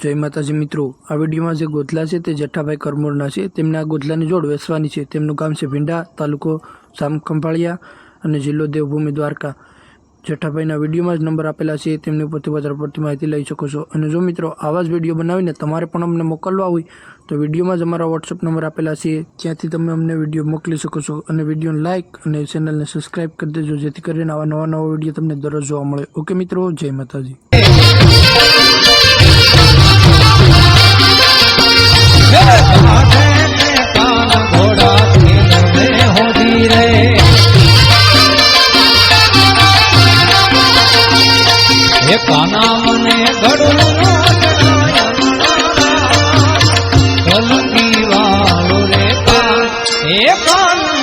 જય માતાજી મિત્રો, આ વિડીયોમાં જે ગોધલા છે તે જેઠાભાઈ કરમોરના છે. તેમને આ ગોધલાની જોડ વેસવાની છે. તેમનું ગામ છે ભીંડા, તાલુકો સામખંભાળિયા અને જિલ્લો દેવભૂમિ દ્વારકા. જેઠાભાઈના વિડીયોમાં જ નંબર આપેલા છે. તેમની ઉપરથી વધારે પડતી માહિતી લઈ શકો છો. અને જો મિત્રો, આવા જ વીડિયો બનાવીને તમારે પણ અમને મોકલવા હોય, તો વિડીયોમાં જ અમારા વોટ્સઅપ નંબર આપેલા છે. ત્યાંથી તમે અમને વીડિયો મોકલી શકો છો. અને વિડીયોને લાઇક અને ચેનલને સબસ્ક્રાઇબ કરી દેજો, જેથી કરીને આવા નવા નવા વીડિયો તમને દરરોજ જોવા મળે. ઓકે મિત્રો, જય માતાજી. હે કાના મને ઘડું કલકી વાળો રે કાન